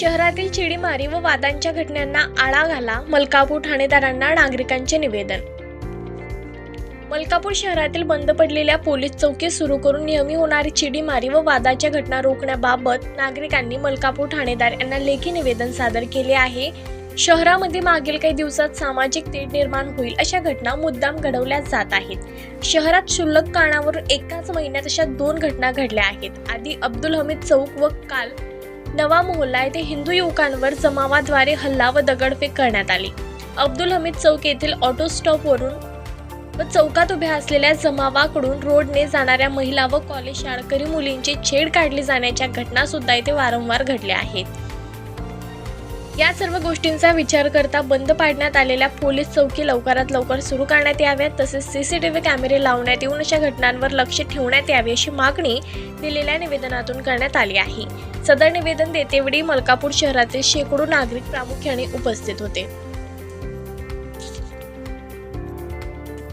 शहरातील चिडीमारी व वादांच्या घटनांना आळा घाला मलकापूर ठाणेदारांना नागरिकांचे निवेदन. मलकापूर शहरातील बंद पडलेल्या पोलीस चौकी सुरू करून नेहमी होणारी चिडीमारी व वादाच्या घटना रोखण्याबाबत नागरिकांनी मलकापूर ठाणेदार यांना लेखी निवेदन सादर केले आहे. शहरामध्ये मागील काही दिवसात सामाजिक तेढ निर्माण होईल अशा घटना मुद्दाम घडवल्या जात आहेत. शहरात क्षुल्लक कारणावरून एकाच महिन्यात अशा दोन घटना घडल्या आहेत. आधी अब्दुल हमीद चौक व काल नवा मोहल्ला येथे हिंदू युवकांवर जमावाद्वारे हल्ला व दगडफेक करण्यात आली. अब्दुल हमीद चौक येथील ऑटो स्टॉपवरून व चौकात उभ्या असलेल्या जमावाकडून रोडने जाणाऱ्या महिला व कॉलेज शाळकरी मुलींची छेड काढली जाण्याच्या घटना सुद्धा इथे वारंवार घडल्या आहेत. या सर्व गोष्टींचा विचार करता बंद पाडण्यात आलेल्या पोलीस चौकी लवकरात लवकर सुरू करण्यात याव्यात तसेच सीसीटीव्ही कॅमेरे लावण्यात येऊन अशा घटनांवर लक्ष ठेवण्यात यावे अशी मागणी दिलेल्या निवेदनातून करण्यात आली आहे. सदर निवेदन देतेवेळी मलकापूर शहरातील शेकडो नागरिक प्रामुख्याने उपस्थित होते.